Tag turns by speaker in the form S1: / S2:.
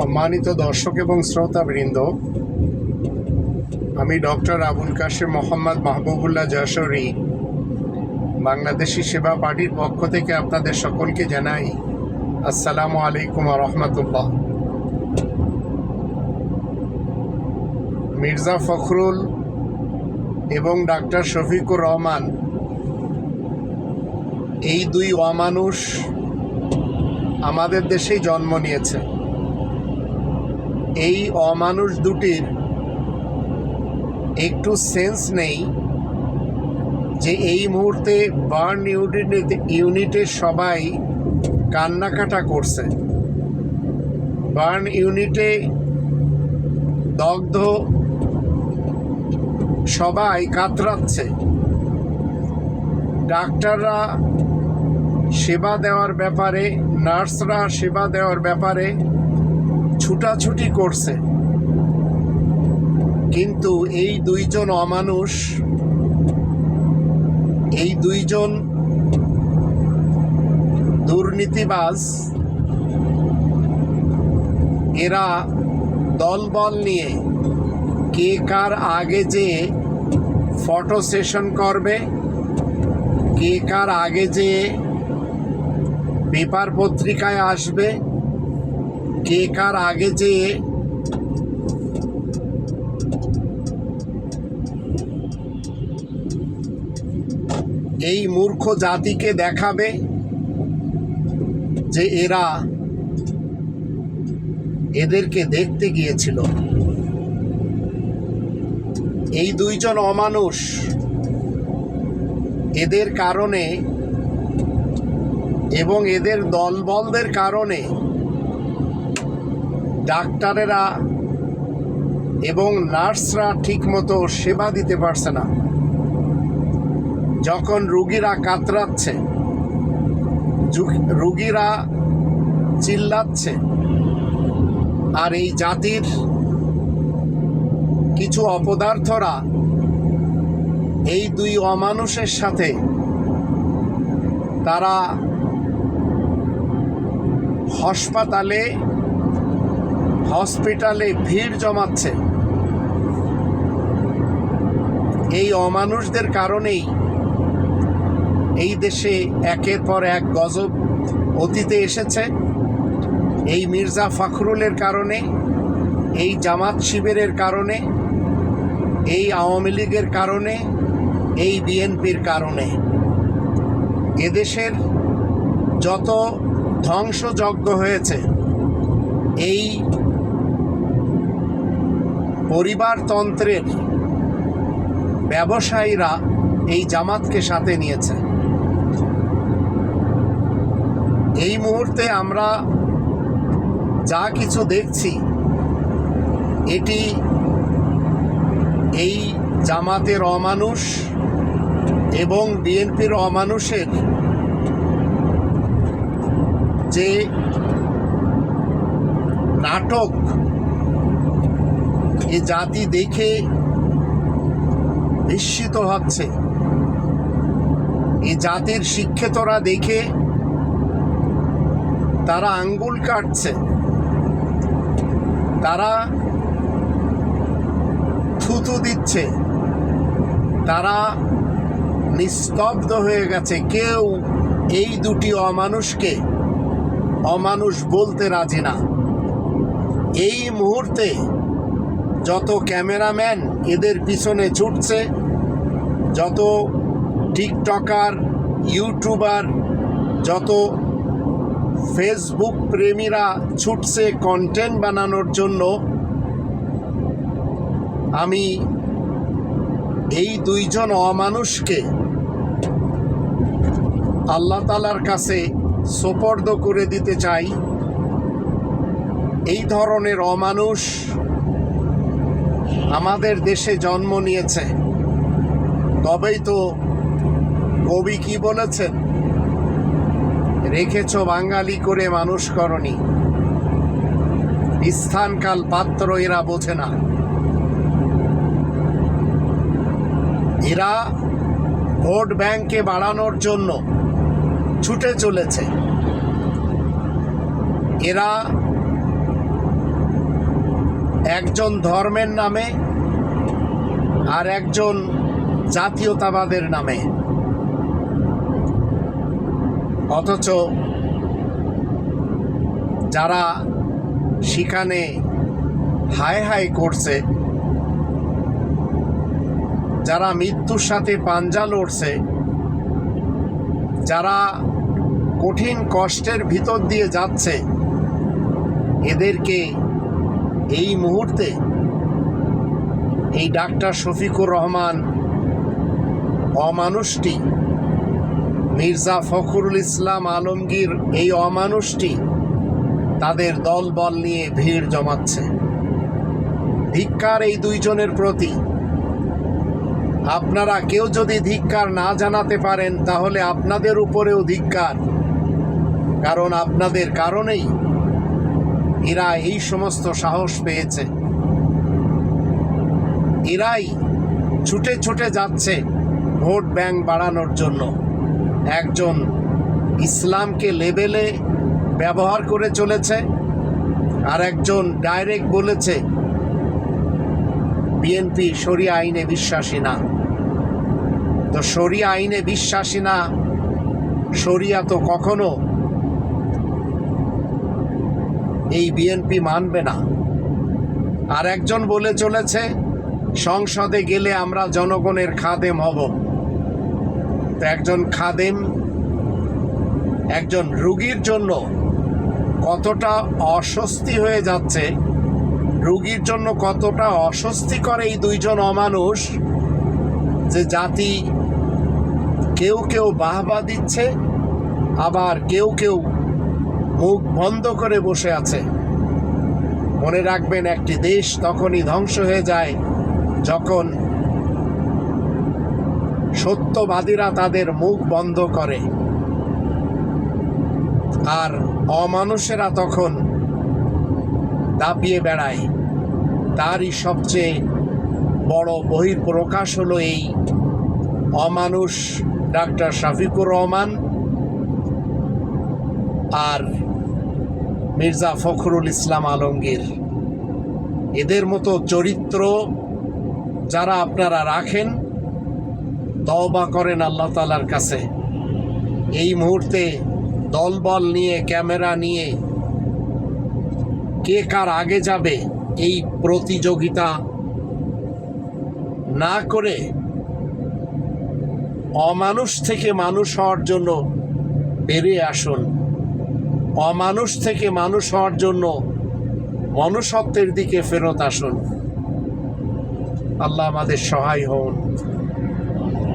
S1: সম্মানিত দর্শক এবং শ্রোতাবৃন্দ, আমি ডক্টর আবুল কাশেম মোহাম্মদ মাহবুবুল্লাহ যশোরী, বাংলাদেশি সেবা পার্টির পক্ষ থেকে আপনাদের সকলকে জানাই আসসালামু আলাইকুম রহমতুল্লাহ। মির্জা ফখরুল এবং ডাক্তার শফিকুর রহমান, এই দুই অমানুষ আমাদের দেশেই জন্ম নিয়েছে। এই অমানুষ দুটির একটু সেন্স নেই যে এই মুহূর্তে বার্ন ইউনিট ইউনিটের সবাই কান্নাকাটা করছে। বার্ন ইউনিটে দগ্ধ সবাই কাতরাচ্ছে। ডাক্তাররা সেবা দেওয়ার ব্যাপারে, নার্সরা সেবা দেওয়ার ব্যাপারে ছুটাছুটি করছে। কিন্তু এই দুইজন অমানুষ, এই দুইজন দুর্নীতিবাজ, এরা দলবল নিয়ে কে কার আগে যে ফটো সেশন করবে, কে কার আগে যে পেপার পত্রিকায় আসবে কে কার আগে যে এই মূর্খ জাতিকে দেখাবে যে এরা এদেরকে দেখতে গিয়েছিল। এই দুইজন অমানুষ এদের কারণে এবং এদের দলবলদের কারণে ডাক্তারেরা এবং নার্সরা ঠিকমতো সেবা দিতে পারছে না। যখন রুগীরা কাতরাচ্ছে রুগীরা চিল্লাচ্ছে, আর এই জাতির কিছু অপদার্থরা এই দুই অমানুষের সাথে তারা হাসপাতালে হসপিটালে ভিড় জমাচ্ছে। এই অমানুষদের কারণেই এই দেশে একের পর এক গজব অতীতে এসেছে। এই মির্জা ফখরুলের কারণে, এই জামাত শিবিরের কারণে, এই আওয়ামী লীগের কারণে, এই বিএনপির কারণে। এদেশের যত ধ্বংসযজ্ঞ হয়েছে, এই পরিবারতন্ত্রের ব্যবসায়ীরা এই জামাতকে সাথে নিয়েছে। এই মুহূর্তে আমরা যা কিছু দেখছি, এটি এই জামাতের অমানুষ এবং বিএনপির অমানুষের যে নাটক এ জাতি দেখে বিস্মিত হচ্ছে। এই জাতির শিক্ষিতরা দেখে তারা আঙ্গুল কাটছে। তারা থুতু দিচ্ছে। তারা নিস্তব্ধ হয়ে গেছে। কেউ এই দুটি অমানুষকে অমানুষ বলতে রাজি না। এই মুহূর্তে যত ক্যামেরাম্যান এদের পিছনে ছুটছে, যত টিকটকার, ইউটিউবার, যত ফেসবুক প্রেমীরা ছুটছে কন্টেন্ট বানানোর জন্য, আমি এই দুইজন অমানুষকে আল্লাহ তালার কাছে সোপর্দ করে দিতে চাই। এই ধরনের অমানুষ আমাদের দেশে জন্ম নিয়েছে। তবেই তো কবি কি বলেছেন? রেখেছ বাঙালি করে মানুষ করনি। স্থানকাল পাত্র এরা বোঝে না। এরা ভোট ব্যাংকে বাড়ানোর জন্য ছুটে চলেছে। এরা একজন ধর্মের নামে আর একজন জাতীয়তাবাদের নামে। অথচ যারা সেখানে হায় হায় করছে, যারা মৃত্যুর সাথে পাঞ্জা লড়ছে, যারা কঠিন কষ্টের ভিতর দিয়ে যাচ্ছে, এদেরকে এই মুহূর্তে এই ডাক্তার শফিকুর রহমান অমানুষটি, মির্জা ফখরুল ইসলাম আলমগীর এই অমানুষটি তাদের দল বল নিয়ে ভিড় জমাচ্ছে। ধিক্কার এই দুইজনের প্রতি। আপনারা কেউ যদি ধিক্কার না জানাতে পারেন, তাহলে আপনাদের উপরেও ধিক্কার। কারণ আপনাদের কারণেই এরা এই সমস্ত সাহস পেয়েছে। এরাই ছুটে ছুটে যাচ্ছে ভোট ব্যাংক বাড়ানোর জন্য। একজন ইসলামকে লেবেলে ব্যবহার করে চলেছে, আর একজন ডাইরেক্ট বলেছে, বিএনপি শরিয়া আইনে বিশ্বাসী না। তো শরিয়া আইনে বিশ্বাসী না, শরিয়া তো কখনো এই বিএনপি মানবে না। আর একজন বলে চলেছে, সংসদে গেলে আমরা জনগণের খাদেম হব। তো একজন খাদেম, একজন রুগীর জন্য কতটা অস্বস্তি হয়ে যাচ্ছে, রুগীর জন্য কতটা অস্বস্তি করে এই দুইজন অমানুষ যে জাতি কেউ কেউ বাহবা দিচ্ছে, আবার কেউ কেউ মুখ বন্ধ করে বসে আছে। মনে রাখবেন, একটি দেশ তখনই ধ্বংস হয়ে যায় যখন সত্যবাদীরা তাদের মুখ বন্ধ করে। আর অমানুষেরা তখন দাপিয়ে বেড়ায়। তারই সবচেয়ে বড় বহির প্রকাশ হলো এই অমানুষ ডাক্তার শফিকুর রহমান। আর মির্জা ফখরুল ইসলাম আলমগীর। এদের মতো চরিত্র যারা আপনারা রাখেন, তওবা করেন আল্লাহ তালার কাছে। এই মুহূর্তে দলবল নিয়ে, ক্যামেরা নিয়ে কে কার আগে যাবে এই প্রতিযোগিতা না করে অমানুষ থেকে মানুষ হওয়ার জন্য বেরিয়ে আসুন। অমানুষ থেকে মানুষ হওয়ার জন্য মনুষ্যত্বের দিকে ফেরত আসুন। আল্লাহ আমাদের সহায় হন।